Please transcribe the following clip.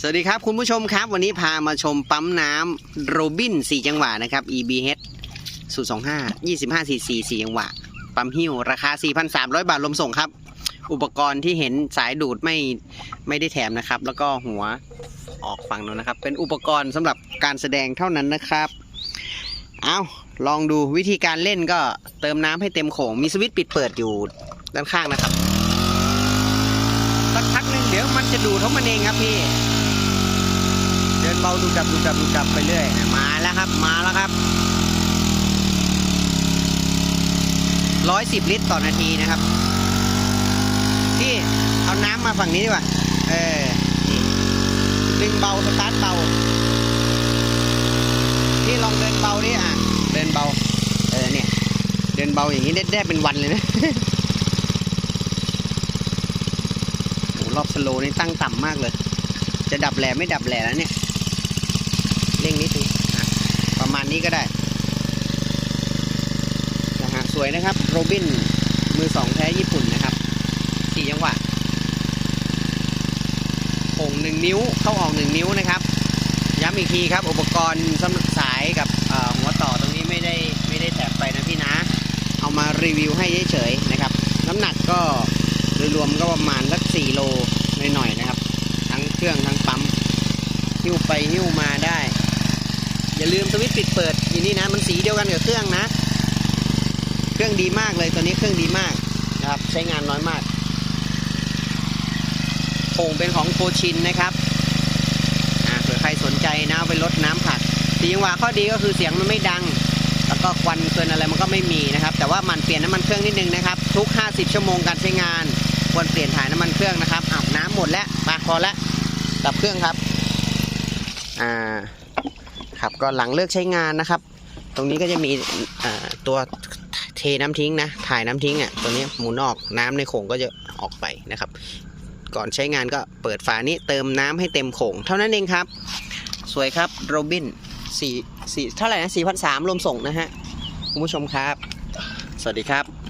สวัสดีครับคุณผู้ชมครับ วันนี้พามาชมปั๊มน้ำโรบิน 4 จังหวะนะครับ EBH สูตร25 25 cc 4จังหวะ ปั๊มหิ้วราคา 4,300 บาทรวมส่งครับ อุปกรณ์ที่เห็นสายดูดไม่ไม่ได้แถมนะครับ แล้วก็หัวออกฝั่งนู้นนะครับ เป็นอุปกรณ์สำหรับการแสดงเท่านั้นนะครับ เอาลองดูวิธีการเล่นก็เติมน้ำให้เต็มโขงมีสวิตช์ปิดเปิดอยู่ด้านข้างนะครับสักพักหนึ่งเดี๋ ยวมันจะดูดของมันเองครับพี่เดินเบาดูดับดูดับดูดับไปเรื่อยมาแล้วครับมาแล้วครับร้อยสิบลิตรต่อนาทีนะครับพี่เอาน้ำมาฝั่งนี้ดีกว่าเออดึงเบาสตาร์ทเบาพี่ลองเดินเบาดิอะเดินเบาเออเนี่ยเดินเบาอย่างนี้ได้ได้เป็นวันเลยนะ โอ้ รอบสโลว์นี่ตั้งต่ำมากเลย จะดับแหล่ไม่ดับแหล่แล้วเนี่ยเร่งนิดนึงประมาณนี้ก็ได้นะฮะสวยนะครับโรบินมือสองแท้ญี่ปุ่นนะครับสี่จังหวะโป่งหนึ่งนิ้วเข้าออกหนึ่งนิ้วนะครับ ย้ำอีกทีครับ อุปกรณ์สำหรับสายกับหัวต่อตรงนี้ไม่ได้ไม่ได้แถมไปนะพี่นะ เอามารีวิวให้เฉยๆนะครับ น้ำหนักก็ ยรวมก็ประมาณสักสี่โลหน่อยๆนะครับ ทั้งเครื่องทั้งปั๊มหิ้วไปหิ้วมาได้ อย่าลืมสวิตช์ปิดเปิดอยู่นี่นะ มันสีเดียวกันกับเครื่องนะ เครื่องดีมากเลยตัวนี้เครื่องดีมากนะครับ ใช้งานน้อยมากโป่งเป็นของโคชินนะครับอ่าเผื่อใครสนใจนะเอาไปลดน้ำผักสีจังหวะข้อดีก็คือเสียงมันไม่ดัง แล้วก็ควันเกินอะไรมันก็ไม่มีนะครับ แต่ว่ามันเปลี่ยนน้ำมันเครื่องนิดนึงนะครับ ทุก 50 ชั่วโมงการใช้งาน ควรเปลี่ยนถ่ายน้ำมันเครื่องนะครับอาบน้ำหมดแล้วมาพอแล้วดับเครื่องครับอ่าครับก็หลังเลิกใช้งานนะครับ ตรงนี้ก็จะมีตัวเทน้ำทิ้งนะ ถ่ายน้ำทิ้งอะตัวนี้หมุนออกน้ำในโขงก็จะออกไปนะครับ ก่อนใช้งานก็เปิดฝานี้เติมน้ำให้เต็มโขงเท่านั้นเองครับ สวยครับโรบินสี่สี่เท่าไหร่นะสี่พันสามรวมส่งนะฮะคุณผู้ชมครับ สวัสดีครับ